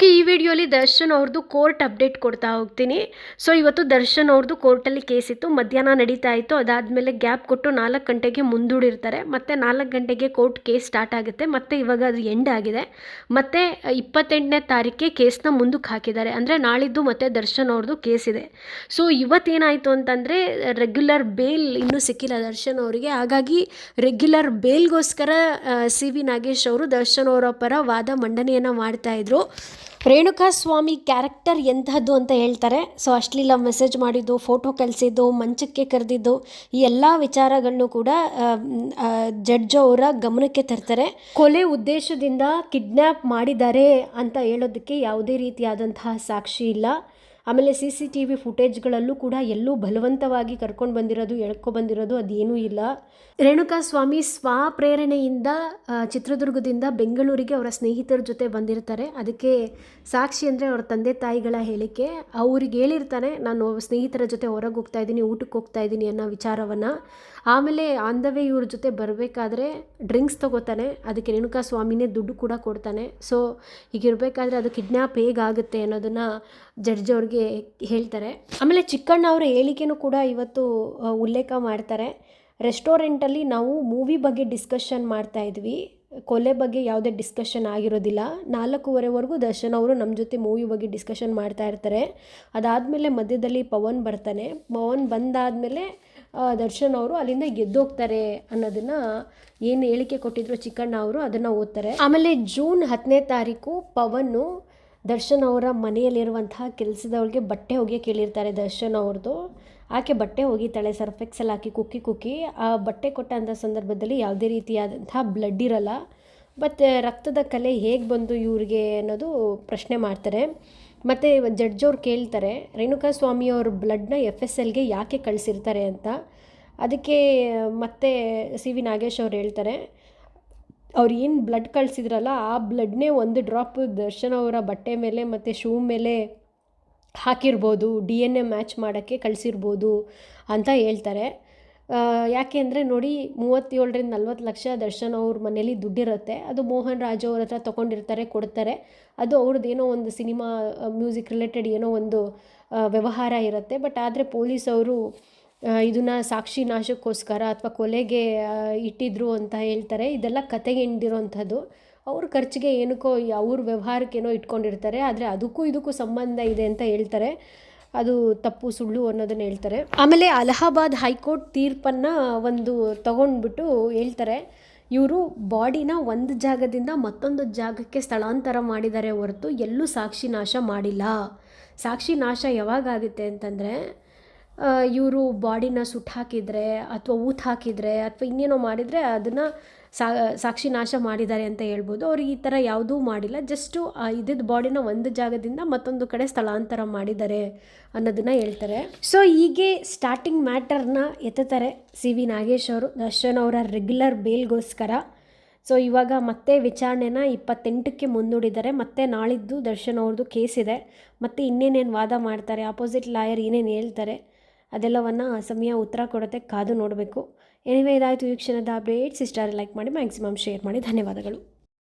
Okay, ಈ ವಿಡಿಯೋಲಿ ದರ್ಶನ್ ಅವ್ರದ್ದು ಕೋರ್ಟ್ ಅಪ್ಡೇಟ್ ಕೊಡ್ತಾ ಹೋಗ್ತೀನಿ. ಸೊ, ಇವತ್ತು ದರ್ಶನ್ ಅವ್ರದ್ದು ಕೋರ್ಟಲ್ಲಿ ಕೇಸ್ ಇತ್ತು, ಮಧ್ಯಾಹ್ನ ನಡೀತಾ ಇತ್ತು, ಅದಾದಮೇಲೆ ಗ್ಯಾಪ್ ಕೊಟ್ಟು ನಾಲ್ಕು ಗಂಟೆಗೆ ಮುಂದೂಡಿರ್ತಾರೆ. ಮತ್ತೆ ನಾಲ್ಕು ಗಂಟೆಗೆ ಕೋರ್ಟ್ ಕೇಸ್ ಸ್ಟಾರ್ಟ್ ಆಗುತ್ತೆ, ಮತ್ತು ಇವಾಗ ಅದು ಎಂಡ್ ಆಗಿದೆ. ಮತ್ತೆ ಇಪ್ಪತ್ತೆಂಟನೇ ತಾರೀಕಿಗೆ ಕೇಸ್ನ ಮುಂದಕ್ಕೆ ಹಾಕಿದ್ದಾರೆ. ಅಂದರೆ ನಾಳಿದ್ದು ಮತ್ತೆ ದರ್ಶನ್ ಅವ್ರದ್ದು ಕೇಸ್ ಇದೆ. ಸೊ, ಇವತ್ತೇನಾಯಿತು ಅಂತಂದರೆ ರೆಗ್ಯುಲರ್ ಬೇಲ್ ಇನ್ನೂ ಸಿಕ್ಕಿಲ್ಲ ದರ್ಶನ್ ಅವರಿಗೆ. ಹಾಗಾಗಿ ರೆಗ್ಯುಲರ್ ಬೇಲ್ಗೋಸ್ಕರ ಸಿ ವಿ ನಾಗೇಶ್ ಅವರು ದರ್ಶನ್ ಅವರ ಪರ ವಾದ ಮಂಡನೆಯನ್ನು ಮಾಡ್ತಾ ಇದ್ರು. ರೇಣುಕಾ ಸ್ವಾಮಿ ಕ್ಯಾರೆಕ್ಟರ್ ಎಂಥದ್ದು ಅಂತ ಹೇಳ್ತಾರೆ. ಸೊ ಅಶ್ಲೀಲ ಮೆಸೇಜ್ ಮಾಡಿದ್ದು ಫೋಟೋ ಕಳಿಸಿದ್ದು, ಮಂಚಕ್ಕೆ ಕರೆದಿದ್ದು, ಈ ಎಲ್ಲ ವಿಚಾರಗಳನ್ನು ಕೂಡ ಜಡ್ಜ್ ಅವರ ಗಮನಕ್ಕೆ ತರ್ತಾರೆ. ಕೊಲೆ ಉದ್ದೇಶದಿಂದ ಕಿಡ್ನ್ಯಾಪ್ ಮಾಡಿದ್ದಾರೆ ಅಂತ ಹೇಳೋದಕ್ಕೆ ಯಾವುದೇ ರೀತಿಯಾದಂತಹ ಸಾಕ್ಷಿ ಇಲ್ಲ. ಆಮೇಲೆ ಸಿ ಸಿ ಟಿ ವಿ ಫುಟೇಜ್ಗಳಲ್ಲೂ ಕೂಡ ಎಲ್ಲೂ ಬಲವಂತವಾಗಿ ಕರ್ಕೊಂಡು ಬಂದಿರೋದು, ಎಳ್ಕೊ ಬಂದಿರೋದು ಅದೇನೂ ಇಲ್ಲ. ರೇಣುಕಾ ಸ್ವಾಮಿ ಸ್ವಪ್ರೇರಣೆಯಿಂದ ಚಿತ್ರದುರ್ಗದಿಂದ ಬೆಂಗಳೂರಿಗೆ ಅವರ ಸ್ನೇಹಿತರ ಜೊತೆ ಬಂದಿರ್ತಾರೆ. ಅದಕ್ಕೆ ಸಾಕ್ಷಿ ಅಂದರೆ ಅವರ ತಂದೆ ತಾಯಿಗಳ ಹೇಳಿಕೆ. ಅವ್ರಿಗೆ ಹೇಳಿರ್ತಾನೆ, ನಾನು ಸ್ನೇಹಿತರ ಜೊತೆ ಹೊರಗೆ ಹೋಗ್ತಾ ಇದ್ದೀನಿ, ಊಟಕ್ಕೆ ಹೋಗ್ತಾ ಇದ್ದೀನಿ ಅನ್ನೋ ವಿಚಾರವನ್ನು. ಆಮೇಲೆ ಆನ್ ದ ವೇ ಇವ್ರ ಜೊತೆ ಬರಬೇಕಾದ್ರೆ ಡ್ರಿಂಕ್ಸ್ ತಗೋತಾನೆ, ಅದಕ್ಕೆ ರೇಣುಕಾ ಸ್ವಾಮಿನೇ ದುಡ್ಡು ಕೂಡ ಕೊಡ್ತಾನೆ. ಸೊ ಹೀಗಿರಬೇಕಾದ್ರೆ ಅದು ಕಿಡ್ನ್ಯಾಪ್ ಹೇಗಾಗುತ್ತೆ ಅನ್ನೋದನ್ನು ಜಡ್ಜ್ ಅವ್ರಿಗೆ ಹೇಳ್ತಾರೆ. ಆಮೇಲೆ ಚಿಕ್ಕಣ್ಣ ಅವರ ಹೇಳಿಕೆನೂ ಕೂಡ ಇವತ್ತು ಉಲ್ಲೇಖ ಮಾಡ್ತಾರೆ. ರೆಸ್ಟೋರೆಂಟಲ್ಲಿ ನಾವು ಮೂವಿ ಬಗ್ಗೆ ಡಿಸ್ಕಷನ್ ಮಾಡ್ತಾ ಇದ್ವಿ. ಕೊಲೆ ಬಗ್ಗೆ ಯಾವುದೇ ಡಿಸ್ಕಷನ್ ಆಗಿರೋದಿಲ್ಲ. ನಾಲ್ಕೂವರೆವರೆಗೂ ದರ್ಶನ್ ಅವರು ನಮ್ಮ ಜೊತೆ ಮೂವಿ ಬಗ್ಗೆ ಡಿಸ್ಕಷನ್ ಮಾಡ್ತಾ ಇರ್ತಾರೆ. ಅದಾದಮೇಲೆ ಮಧ್ಯದಲ್ಲಿ ಪವನ್ ಬರ್ತಾನೆ. ಪವನ್ ಬಂದಾದಮೇಲೆ ದರ್ಶನ್ ಅವರು ಅಲ್ಲಿಂದ ಗೆದ್ದೋಗ್ತಾರೆ ಅನ್ನೋದನ್ನು ಏನು ಹೇಳಿಕೆ ಕೊಟ್ಟಿದ್ರು ಚಿಕ್ಕಣ್ಣ ಅವರು, ಅದನ್ನು ಓದ್ತಾರೆ. ಆಮೇಲೆ ಜೂನ್ ಹತ್ತನೇ ತಾರೀಕು ಪವನ್ನು ದರ್ಶನ್ ಅವರ ಮನೆಯಲ್ಲಿರುವಂತಹ ಕೆಲಸದವಳಿಗೆ ಬಟ್ಟೆ ಹೋಗಿ ಕೇಳಿರ್ತಾರೆ ದರ್ಶನ್ ಅವ್ರದ್ದು ಆಕೆ ಬಟ್ಟೆ ಒಗಿತಾಳೆ ಸರ್ಫೆಕ್ಸಲ್ಲಿ ಹಾಕಿ ಕುಕ್ಕಿ ಕುಕ್ಕಿ. ಆ ಬಟ್ಟೆ ಕೊಟ್ಟಂಥ ಸಂದರ್ಭದಲ್ಲಿ ಯಾವುದೇ ರೀತಿಯಾದಂತಹ ಬ್ಲಡ್ ಇರಲ್ಲ. ಮತ್ತು ರಕ್ತದ ಕಲೆ ಹೇಗೆ ಬಂದು ಇವ್ರಿಗೆ ಅನ್ನೋದು ಪ್ರಶ್ನೆ ಮಾಡ್ತಾರೆ. ಮತ್ತು ಜಡ್ಜ್ ಅವ್ರು ಕೇಳ್ತಾರೆ, ರೇಣುಕಾ ಸ್ವಾಮಿ ಅವ್ರ ಬ್ಲಡ್ನ ಎಫ್ ಎಸ್ ಎಲ್ಗೆ ಯಾಕೆ ಕಳಿಸಿರ್ತಾರೆ ಅಂತ? ಅದಕ್ಕೆ ಮತ್ತೆ ಸಿ ವಿ ನಾಗೇಶ್ ಅವ್ರು ಹೇಳ್ತಾರೆ, ಅವ್ರು ಏನು ಬ್ಲಡ್ ಕಳಿಸಿದ್ರಲ್ಲ, ಆ ಬ್ಲಡ್ನೇ ಒಂದು ಡ್ರಾಪ್ ದರ್ಶನ್ ಅವರ ಬಟ್ಟೆ ಮೇಲೆ ಮತ್ತು ಶೂ ಮೇಲೆ ಹಾಕಿರ್ಬೋದು ಡಿ ಎನ್ ಎ ಮ್ಯಾಚ್ ಮಾಡೋಕ್ಕೆ ಕಳಿಸಿರ್ಬೋದು ಅಂತ ಹೇಳ್ತಾರೆ. ಯಾಕೆ ಅಂದರೆ ನೋಡಿ ಮೂವತ್ತೇಳರಿಂದ ನಲ್ವತ್ತು ಲಕ್ಷ ದರ್ಶನ್ ಅವ್ರ ಮನೇಲಿ ದುಡ್ಡಿರುತ್ತೆ. ಅದು ಮೋಹನ್ ರಾಜು ಅವ್ರ ಹತ್ರ ತೊಗೊಂಡಿರ್ತಾರೆ, ಕೊಡ್ತಾರೆ. ಅದು ಅವ್ರದ್ದೇನೋ ಒಂದು ಸಿನಿಮಾ ಮ್ಯೂಸಿಕ್ ರಿಲೇಟೆಡ್ ಏನೋ ಒಂದು ವ್ಯವಹಾರ ಇರುತ್ತೆ. ಬಟ್ ಆದರೆ ಪೊಲೀಸವರು ಇದನ್ನು ಸಾಕ್ಷಿ ನಾಶಕ್ಕೋಸ್ಕರ ಅಥವಾ ಕೊಲೆಗೆ ಇಟ್ಟಿದ್ರು ಅಂತ ಹೇಳ್ತಾರೆ. ಇದೆಲ್ಲ ಕತೆಗೆ ಹಿಂಡಿರೋಂಥದ್ದು ಅವ್ರ ಖರ್ಚಿಗೆ ಏನಕ್ಕೋ ಅವ್ರ ವ್ಯವಹಾರಕ್ಕೇನೋ ಇಟ್ಕೊಂಡಿರ್ತಾರೆ. ಆದರೆ ಅದಕ್ಕೂ ಇದಕ್ಕೂ ಸಂಬಂಧ ಇದೆ ಅಂತ ಹೇಳ್ತಾರೆ. ಅದು ತಪ್ಪು ಸುಳ್ಳು ಅನ್ನೋದನ್ನ ಹೇಳ್ತಾರೆ. ಆಮೇಲೆ ಅಲಹಾಬಾದ್ ಹೈಕೋರ್ಟ್ ತೀರ್ಪನ್ನು ಒಂದು ತಗೊಂಡ್ಬಿಟ್ಟು ಹೇಳ್ತಾರೆ, ಇವರು ಬಾಡಿನ ಒಂದು ಜಾಗದಿಂದ ಮತ್ತೊಂದು ಜಾಗಕ್ಕೆ ಸ್ಥಳಾಂತರ ಮಾಡಿದ್ದಾರೆ ಹೊರತು ಎಲ್ಲೂ ಸಾಕ್ಷಿ ನಾಶ ಮಾಡಿಲ್ಲ. ಸಾಕ್ಷಿ ನಾಶ ಯಾವಾಗ ಆಗುತ್ತೆ ಅಂತಂದರೆ ಇವರು ಬಾಡಿನ ಸುಟ್ಟು ಹಾಕಿದರೆ ಅಥವಾ ಊತ ಹಾಕಿದರೆ ಅಥವಾ ಇನ್ನೇನೋ ಮಾಡಿದರೆ ಅದನ್ನು ಸಾಕ್ಷಿ ನಾಶ ಮಾಡಿದ್ದಾರೆ ಅಂತ ಹೇಳ್ಬೋದು. ಅವ್ರು ಈ ಥರ ಯಾವುದೂ ಮಾಡಿಲ್ಲ. ಜಸ್ಟು ಇದ್ದಿದ್ದ ಬಾಡಿನ ಒಂದು ಜಾಗದಿಂದ ಮತ್ತೊಂದು ಕಡೆ ಸ್ಥಳಾಂತರ ಮಾಡಿದ್ದಾರೆ ಅನ್ನೋದನ್ನು ಹೇಳ್ತಾರೆ. ಸೊ ಹೀಗೆ ಸ್ಟಾರ್ಟಿಂಗ್ ಮ್ಯಾಟರ್ನ ಎತ್ತುತ್ತಾರೆ ಸಿ ವಿ ನಾಗೇಶ್ ಅವರು. ದರ್ಶನ್ ಅವರ ರೆಗ್ಯುಲರ್ ಬೇಲ್ಗೋಸ್ಕರ. ಸೊ ಇವಾಗ ಮತ್ತೆ ವಿಚಾರಣೆನ ಇಪ್ಪತ್ತೆಂಟಕ್ಕೆ ಮುಂದೂಡಿದ್ದಾರೆ. ಮತ್ತೆ ನಾಳಿದ್ದು ದರ್ಶನ್ ಅವ್ರದ್ದು ಕೇಸ್ ಇದೆ. ಮತ್ತೆ ಇನ್ನೇನೇನು ವಾದ ಮಾಡ್ತಾರೆ ಆಪೋಸಿಟ್ ಲಾಯರ್ ಏನೇನು ಹೇಳ್ತಾರೆ ಅದೆಲ್ಲವನ್ನು ಸಮಯ ಉತ್ತರ ಕೊಡುತ್ತೆ ಕಾದು ನೋಡಬೇಕು. ಎನಿವೇ ಇದಾಯಿತು ಈ ಕ್ಷಣದ ಅಪ್ಡೇಟ್ಸ್ ಇಷ್ಟಾರೆ ಲೈಕ್ ಮಾಡಿ ಮ್ಯಾಕ್ಸಿಮಮ್ ಶೇರ್ ಮಾಡಿ. ಧನ್ಯವಾದಗಳು.